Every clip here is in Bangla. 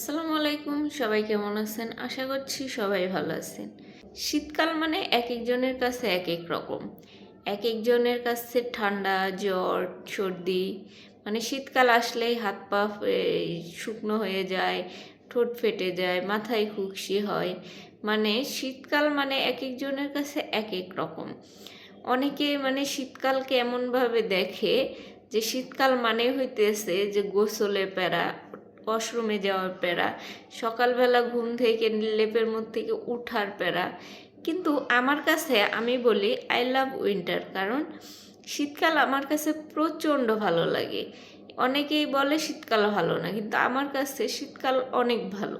আসসালামু আলাইকুম, সবাই কেমন আছেন? আশা করছি সবাই ভালো আছেন। শীতকাল মানে এক একজনের কাছে এক এক রকম। এক একজনের কাছে ঠান্ডা, জ্বর, সর্দি মানে শীতকাল আসলেই হাত পা শুকনো হয়ে যায়, ঠোঁট ফেটে যায়, মাথায় খুশি হয়। মানে শীতকাল মানে এক একজনের কাছে এক এক রকম। অনেকে মানে শীতকালকে এমনভাবে দেখে যে শীতকাল মানে হইতেছে যে গোসলে প্যারা ওয়াশরুমে যাওয়ার প্যারা, সকালবেলা ঘুম থেকে লেপের মধ্যে থেকে উঠার প্যারা। কিন্তু আমার কাছে আমি বলি আই লাভ উইন্টার কারণ শীতকাল আমার কাছে প্রচণ্ড ভালো লাগে। অনেকেই বলে শীতকাল ভালো না, কিন্তু আমার কাছে শীতকাল অনেক ভালো।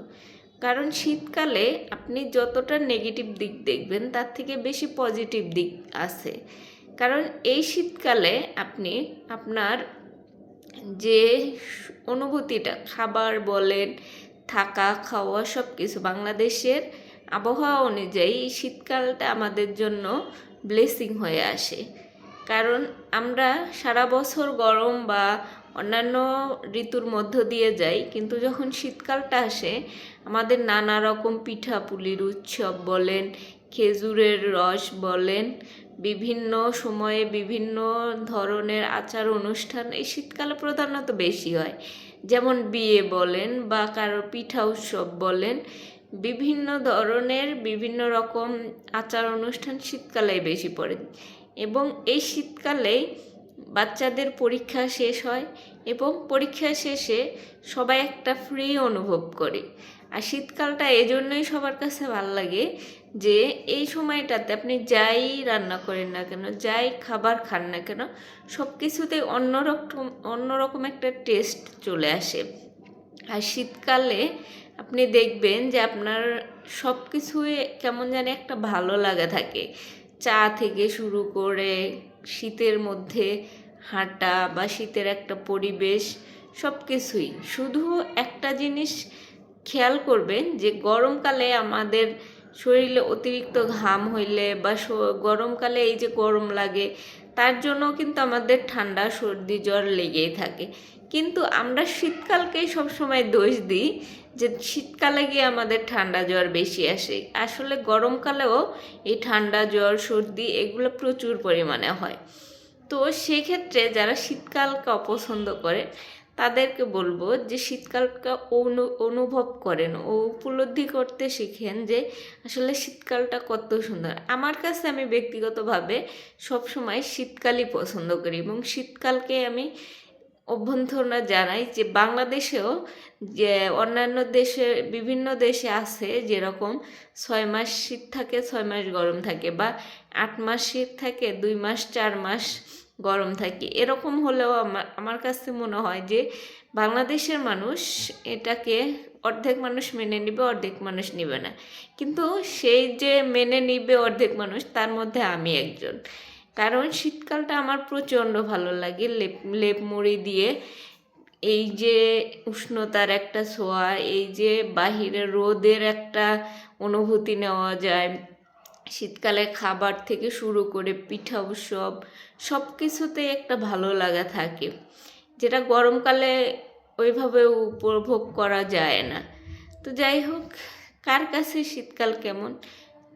কারণ শীতকালে আপনি যতটা নেগেটিভ দিক দেখবেন, তার থেকে বেশি পজিটিভ দিক আছে। কারণ এই শীতকালে আপনি আপনার যে অনুভূতিটা, খাবার বলেন, থাকা, খাওয়া সব কিছু বাংলাদেশের আবহাওয়া অনুযায়ী শীতকালটা আমাদের জন্য ব্লেসিং হয়ে আসে। কারণ আমরা সারা বছর গরম বা অন্যান্য ঋতুর মধ্য দিয়ে যাই, কিন্তু যখন শীতকালটা আসে, আমাদের নানা রকম পিঠাপুলির উৎসব বলেন খেজুরের রস বলেন, বিভিন্ন সময়ে বিভিন্ন ধরনের আচার অনুষ্ঠান এই শীতকালে প্রধানত বেশি হয়। যেমন বিয়ে বলেন বা কারও পিঠা উৎসব বলেন, বিভিন্ন ধরনের বিভিন্ন রকম আচার অনুষ্ঠান শীতকালে বেশি পড়ে এবং এই শীতকালে বাচ্চাদের পরীক্ষা শেষ হয় এবং পরীক্ষা শেষে সবাই একটা ফ্রি অনুভব করে। আর শীতকালটা এজন্যই সবার কাছে ভালো লাগে যে এই সময়টাতে আপনি যাই রান্না করেন না কেন, যাই খাবার খান না কেন সব কিছুতেই অন্যরকম অন্যরকম একটা টেস্ট চলে আসে। আর শীতকালে আপনি দেখবেন যে আপনার সব কিছুই কেমন জানি একটা ভালো লাগা থাকে। চা থেকে শুরু করে শীতের মধ্যে হাঁটা বা শীতের একটা পরিবেশ সব কিছুই শুধু একটা জিনিস খেয়াল করবেন যে গরমকালে আমাদের শরীরে অতিরিক্ত ঘাম হইলে বা গরমকালে এই যে গরম লাগে, তার জন্য কিন্তু আমাদের ঠান্ডা, সর্দি, জ্বর লেগেই থাকে। কিন্তু আমরা শীতকালকেই সবসময় দোষ দিই যে শীতকালে গিয়ে আমাদের ঠান্ডা জ্বর বেশি আসে। আসলে গরমকালেও এই ঠান্ডা, জ্বর, সর্দি এগুলো প্রচুর পরিমাণে হয়। তো সেক্ষেত্রে যারা শীতকালকে অপছন্দ করে তাদেরকে বলব যে শীতকালটা অনু, অনুভব করেন। ও উপলব্ধি করতে শিখেন যে আসলে শীতকালটা কত সুন্দর। আমার কাছে আমি ব্যক্তিগতভাবে সবসময় শীতকালই পছন্দ করি এবং শীতকালকে আমি অভ্যন্তরণা জানাই যে বাংলাদেশেও যে অন্যান্য দেশে, বিভিন্ন দেশে আছে যেরকম ছয় মাস শীত থাকে, ছয় মাস গরম থাকে বা আট মাস শীত থাকে, দুই মাস, চার মাস গরম থাকে। এরকম হলেও আমার আমার কাছে মনে হয় যে, বাংলাদেশের মানুষ এটাকে অর্ধেক মানুষ মেনে নিবে, অর্ধেক মানুষ নিবে না। কিন্তু সেই যে মেনে নিবে অর্ধেক মানুষ, তার মধ্যে আমি একজন। কারণ শীতকালটা আমার প্রচণ্ড ভালো লাগে। লেপ লেপ মুড়ি দিয়ে এই যে উষ্ণতার একটা ছোঁয়া, এই যে বাহিরে রোদের একটা অনুভূতি নেওয়া যায়। শীতকালে খাবার থেকে শুরু করে পিঠা উৎসব সব কিছুতেই একটা ভালো লাগা থাকে। যেটা গরমকালে ওইভাবে উপভোগ করা যায় না। তো যাই হোক, কার কাছে শীতকাল কেমন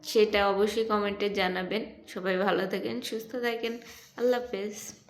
সেটা অবশ্যই কমেন্টে জানাবেন। সবাই ভালো থাকেন, সুস্থ থাকেন। আল্লাহ হাফেজ।